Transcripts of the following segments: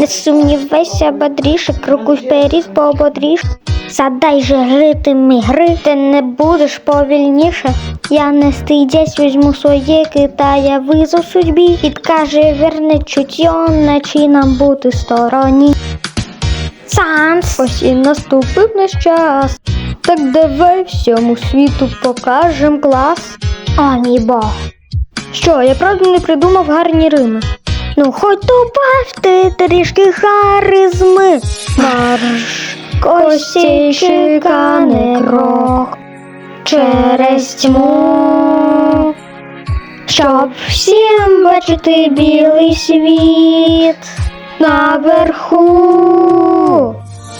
Не сумнівайся, бодріше, крокуй вперед, пободріш. Задай же ритми гри, ти не будеш повільніше. Я не стидясь, візьму своє китая визов судьбі. Підкаже верне чуття, наче нам бути стороні. Санс! Ось і наступив наш час. Так давай всьому світу покажем клас. О, Бог. Що, я правда не придумав гарні рими? Ну, хоч добавте трішки харизми. Марш, костійчика не крок через тьму. Щоб всім бачити білий світ наверху.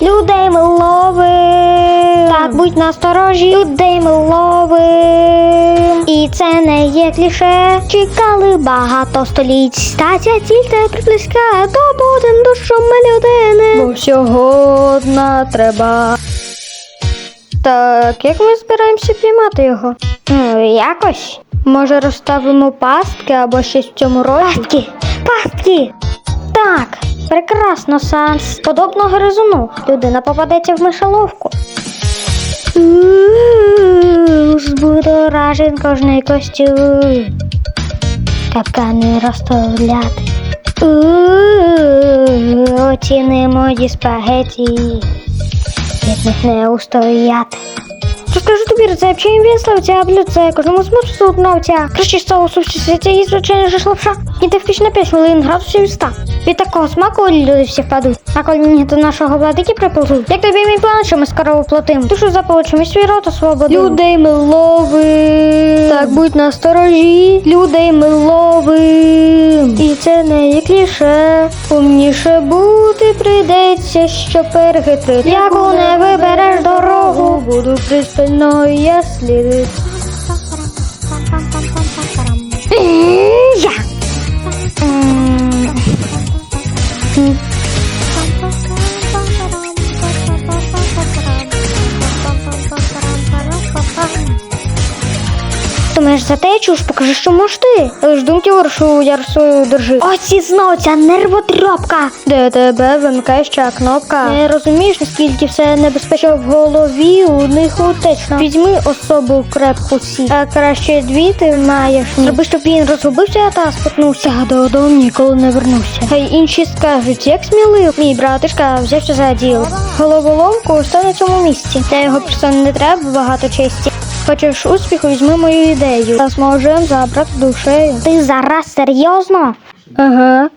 Людей ми ловим. Так, будь насторожі, людей ми ловим. І це не є кліше. Чекали багато століть. Стація тільки приблизька, добудем душу ми людини. Бо всього треба. Так, як ми збираємося піймати його? Ну, якось. Може, розставимо пастки або щось в цьому роді? Пастки! Пастки! Так, прекрасно, Санс. Подобно гризуну. Людина попадеться в мишоловку. У-у-у, кожний костюм. Капкани розставляти. Оціни мої спагеті. Від них не устояти. Розкажу тобі рецепт, чим він славця, блюдце, кожному смачу одновця. Краще з соусу всі світі і звичайно ж лапша. Іде в піч на 5 хвилин, градусів 100. Від такого смаку люди всі впадуть. А коли мені до нашого владики приплетуть, як тобі мій план, що ми скоро уплатим? Душу заполучимо і свій рот освободимо. Людей ми ловим. Так будь насторожі, людей ми ловим. І це не є кліше. Умніше бути прийдеться, що перехитрити. Яку не вибереш дорогу, буду пристально я слідити. Думаєш, за те чуш, покажи, що можеш ти. Лиш думки виршу, я свою держи. Ось і знов ця нервотрьопка. Де тебе вимикає ще кнопка. Не розумієш, наскільки все небезпечно в голові, у них утечно. Візьми особу крепку сі, а краще дві ти маєш. Зроби, щоб він розгубився та спотнувся. Додому ніколи не вернувся. Хай інші скажуть, як смілив. Мій братишка взявся за діло. Головоломку став на цьому місці. Для його персони не треба багато честі. Хочеш успіху, візьми мою ідею. Та зможем забрати душею. Ти зараз серйозно? Ага.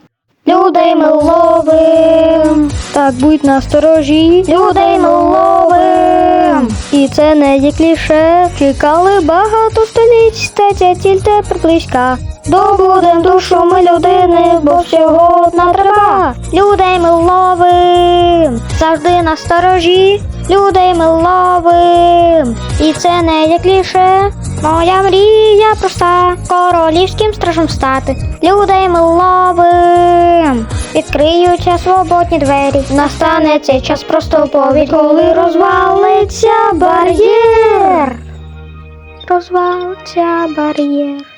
Людей ми ловим. Так, будь насторожі. Людей ми ловим. І це не є кліше. Чекали багато століть, стаття тільки приблизька. Добудем душу ми людини, бо всього одна треба. Людей ми ловим. Завжди насторожі. Людей ми ловим. І це не є. Моя мрія проста, королівським стражем стати. Людей ми ловим. Відкриються свободні двері. Настане цей час просто повідь, коли розвалиться бар'єр. Розвалиться бар'єр.